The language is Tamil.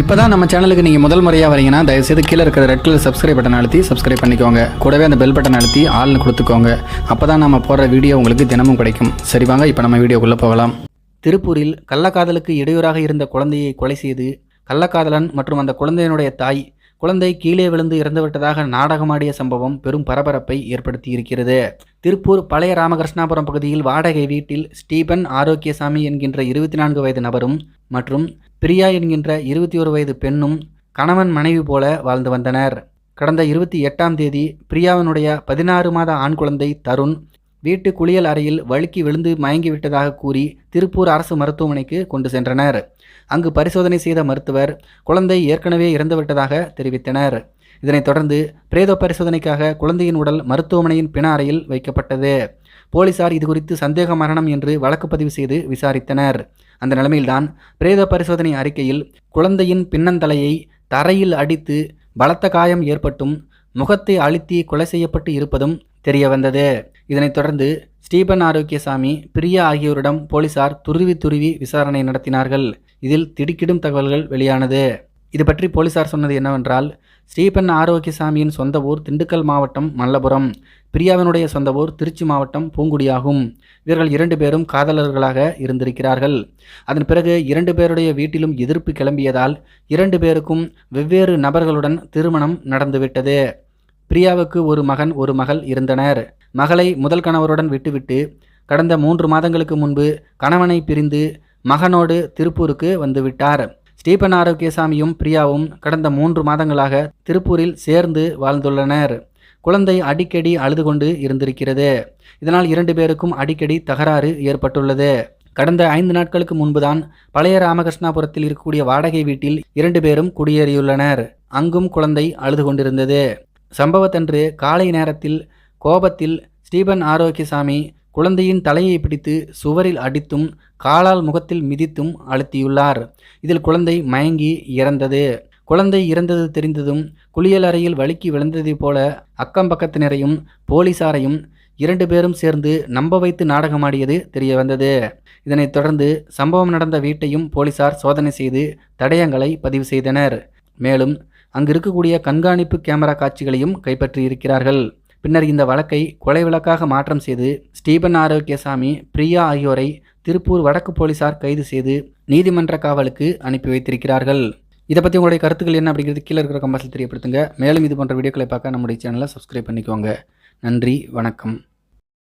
இப்போ தான் நம்ம சேனலுக்கு நீங்கள் முதல் முறையாக வரீங்கன்னா தயவுசெய்து கீழே இருக்கிற ரெட் கலர் சப்ஸ்கிரைப் பட்டன் அழுத்தி சப்ஸ்கிரைப் பண்ணிக்கோங்க. கூடவே அந்த பெல் பட்டன் அழுத்தி ஆள்னு கொடுத்துக்கோங்க. அப்போ தான் நம்ம போடுற வீடியோ உங்களுக்கு தினமும் கிடைக்கும். சரி வாங்க இப்போ நம்ம வீடியோக்குள்ளே போகலாம். திருப்பூரில் கள்ளக்காதலுக்கு இடையூறாக இருந்த குழந்தையை கொலை செய்து கள்ளக்காதலன் மற்றும் அந்த குழந்தையினுடைய தாய் குழந்தை கீழே விழுந்து இறந்துவிட்டதாக நாடகமாடிய சம்பவம் பெரும் பரபரப்பை ஏற்படுத்தி இருக்கிறது திருப்பூர் பழைய ராமகிருஷ்ணாபுரம் பகுதியில் வாடகை வீட்டில் ஸ்டீபன் ஆரோக்கியசாமி என்கின்ற இருபத்தி நான்கு வயது நபரும் மற்றும் பிரியா என்கின்ற இருபத்தி ஒரு வயது பெண்ணும் கணவன் மனைவி போல வாழ்ந்து வந்தனர். கடந்த இருபத்தி எட்டாம் தேதி பிரியாவினுடைய பதினாறு மாத ஆண் குழந்தை தருண் வீட்டு குளியல் அறையில் வழுக்கி விழுந்து மயங்கி விட்டதாக கூறி திருப்பூர் அரசு மருத்துவமனைக்கு கொண்டு சென்றனர். அங்கு பரிசோதனை செய்த மருத்துவர் குழந்தை ஏற்கனவே இறந்துவிட்டதாக தெரிவித்தனர். இதனைத் தொடர்ந்து பிரேத பரிசோதனைக்காக குழந்தையின் உடல் மருத்துவமனையின் பிண அறையில் வைக்கப்பட்டது. போலீசார் இதுகுறித்து சந்தேக மரணம் என்று வழக்கு பதிவு செய்து விசாரித்தனர். அந்த நிலைமையில்தான் பிரேத பரிசோதனை அறிக்கையில் குழந்தையின் பின்னந்தலையை தரையில் அடித்து பலத்த காயம் ஏற்பட்டும் முகத்தை அழுத்தி கொலை செய்யப்பட்டு இருப்பதும் தெரியவந்தது. இதனைத் தொடர்ந்து ஸ்டீபன் ஆரோக்கியசாமி பிரியா ஆகியோரிடம் போலீசார் துருவி துருவி விசாரணை நடத்தினார்கள். இதில் திடுக்கிடும் தகவல்கள் வெளியானது. இது பற்றி போலீசார் சொன்னது என்னவென்றால் ஸ்டீபன் ஆரோக்கியசாமியின் சொந்த ஊர் திண்டுக்கல் மாவட்டம் மல்லபுரம். பிரியாவினுடைய சொந்த ஊர் திருச்சி மாவட்டம் பூங்குடியாகும். இவர்கள் இரண்டு பேரும் காதலர்களாக இருந்திருக்கிறார்கள். அதன் பிறகு இரண்டு பேருடைய வீட்டிலும் எதிர்ப்பு கிளம்பியதால் இரண்டு பேருக்கும் வெவ்வேறு நபர்களுடன் திருமணம் நடந்துவிட்டது. பிரியாவுக்கு ஒரு மகன் ஒரு மகள் இருந்தனர். மகளை முதல் கணவருடன் விட்டுவிட்டு கடந்த மூன்று மாதங்களுக்கு முன்பு கணவனை பிரிந்து மகனோடு திருப்பூருக்கு வந்துவிட்டார் ஸ்டீபன் ஆரோக்கியசாமியும் பிரியாவும் கடந்த மூன்று மாதங்களாக திருப்பூரில் சேர்ந்து வாழ்ந்துள்ளனர். குழந்தை அடிக்கடி அழுது கொண்டு இருந்திருக்கிறது. இதனால் இரண்டு பேருக்கும் அடிக்கடி தகராறு ஏற்பட்டுள்ளது. கடந்த ஐந்து நாட்களுக்கு முன்புதான் பழைய ராமகிருஷ்ணாபுரத்தில் இருக்கக்கூடிய வாடகை வீட்டில் இரண்டு பேரும் குடியேறியுள்ளனர். அங்கும் குழந்தை அழுது கொண்டிருந்தது சம்பவத்தன்று காலை நேரத்தில் கோபத்தில் ஸ்டீபன் ஆரோக்கியசாமி குழந்தையின் தலையை பிடித்து சுவரில் அடித்தும் காலால் முகத்தில் மிதித்தும் அழுத்தியுள்ளார். இதில் குழந்தை மயங்கி இறந்தது. குழந்தை இறந்தது தெரிந்ததும் குளியல் அறையில் வழுக்கி விழுந்ததைப் போல அக்கம் பக்கத்தினரையும் போலீசாரையும் இரண்டு பேரும் சேர்ந்து நம்ப வைத்து நாடகமாடியது தெரிய வந்தது இதனைத் தொடர்ந்து சம்பவம் நடந்த வீட்டையும் போலீசார் சோதனை செய்து தடயங்களை பதிவு செய்தனர். மேலும் அங்கு இருக்கக்கூடிய கண்காணிப்பு கேமரா காட்சிகளையும் கைப்பற்றியிருக்கிறார்கள். பின்னர் இந்த வழக்கை கொலை வழக்காக மாற்றம் செய்து ஸ்டீபன் ஆரோக்கியசாமி பிரியா ஆகியோரை திருப்பூர் வடக்கு போலீசார் கைது செய்து நீதிமன்ற காவலுக்கு அனுப்பி வைத்திருக்கிறார்கள். இதை பற்றி உங்களுடைய கருத்துக்கள் என்ன அப்படிங்கிறது கீழே இருக்கிற கம்பாசில் தெரியப்படுத்துங்க. மேலும் இது போன்ற வீடியோக்களை பார்க்க நம்முடைய சேனலை சப்ஸ்கிரைப் பண்ணிக்கோங்க. நன்றி வணக்கம்.